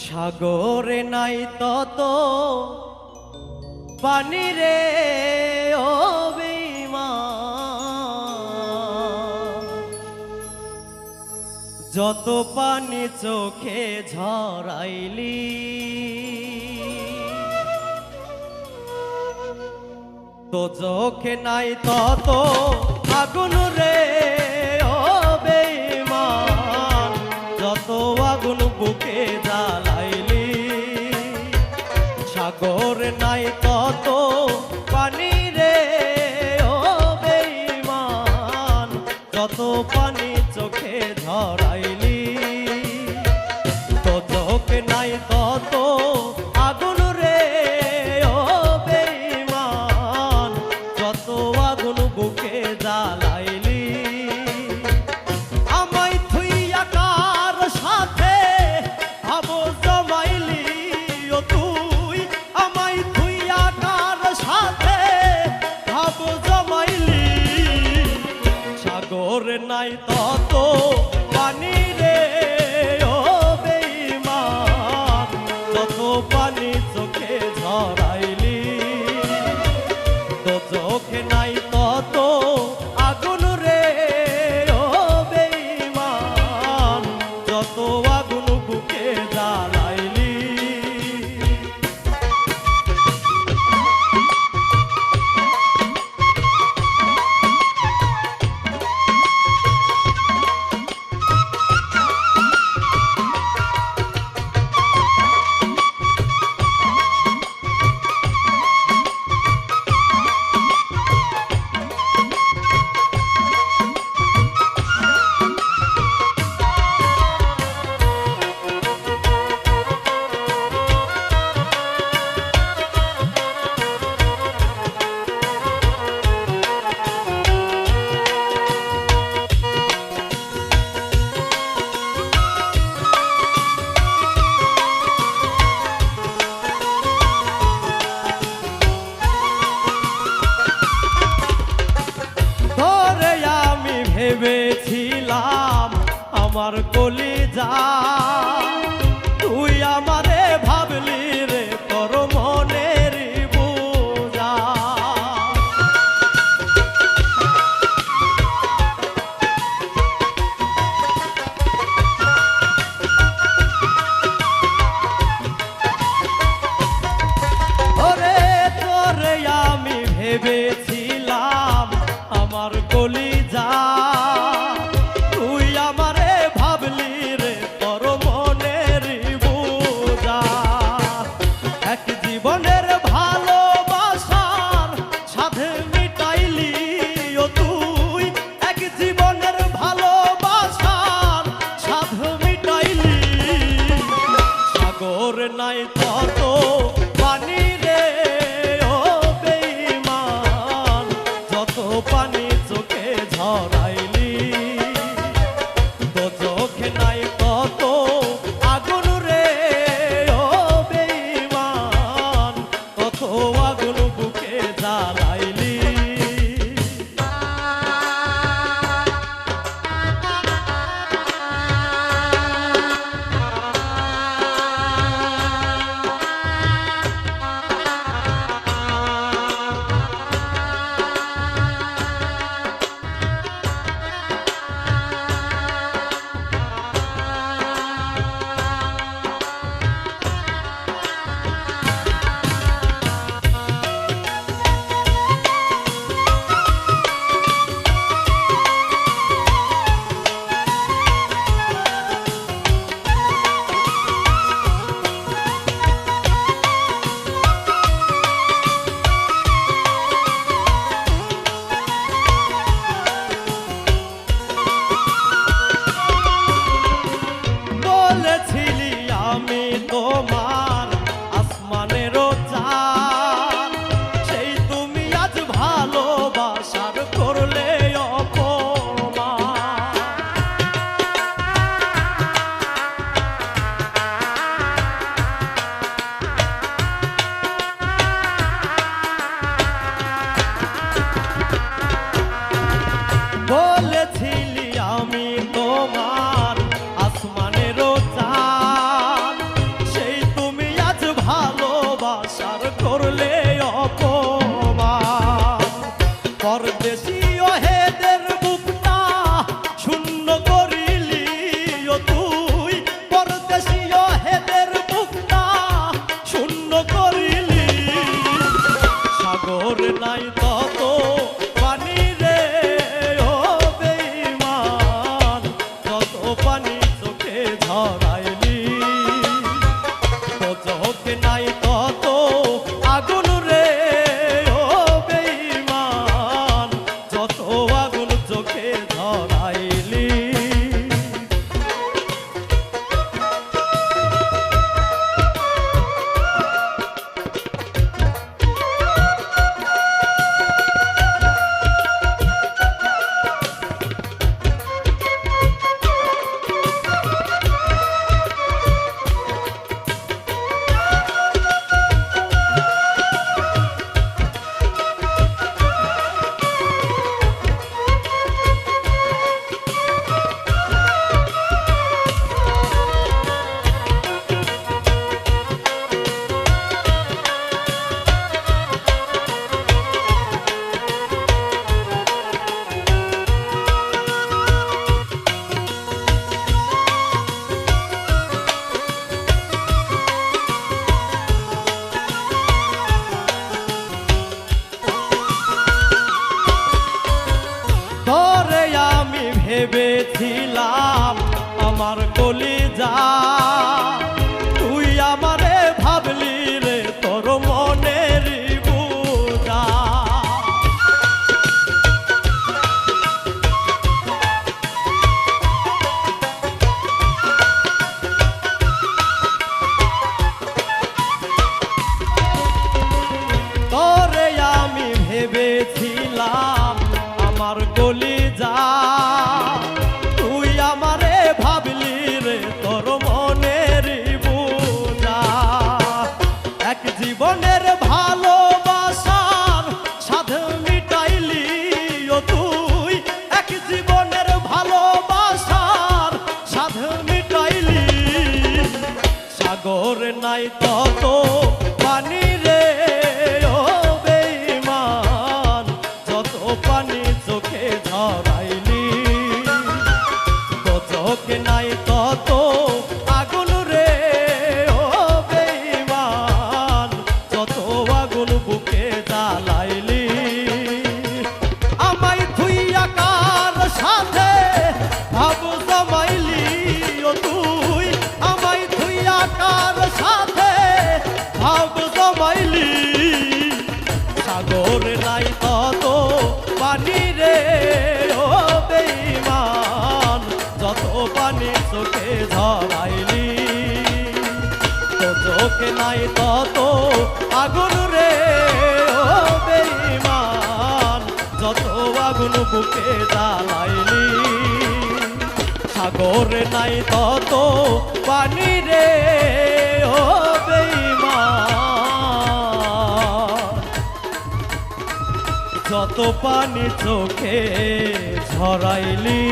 সাগরে নাই তত পানি রে, ও। যত পানি চোখে ঝরাইলি, তো চোখে নাই তত আগুন রে, ও বেঈমান যত আগুন বুকে জ্বালাইলি নাই সাগর নাই তত পানি রে ও বেইমান তত পানি চোখে ঝরাইলি তো চোখে নাই আমার কলি যা তুই আমারে ভাবলি রে, তোর মনের বোঝা ওরে তোরে আমি ভেবেছিলাম, আমার কলি সাগর নাই কত পানি রে। বলেছিলি সাগর নাই তত পানি রে ও বেঈমান। যত পানি চোখে ঝরাইলি পানি চোখে ঝরাইলি তো চোখে নাই তত আগুন রে, ও বেঈমান। যত আগুন বুকে জ্বালাইলি, সাগরে নাই তত পানি রে, ও যত পানি চোখে ঝরাইলি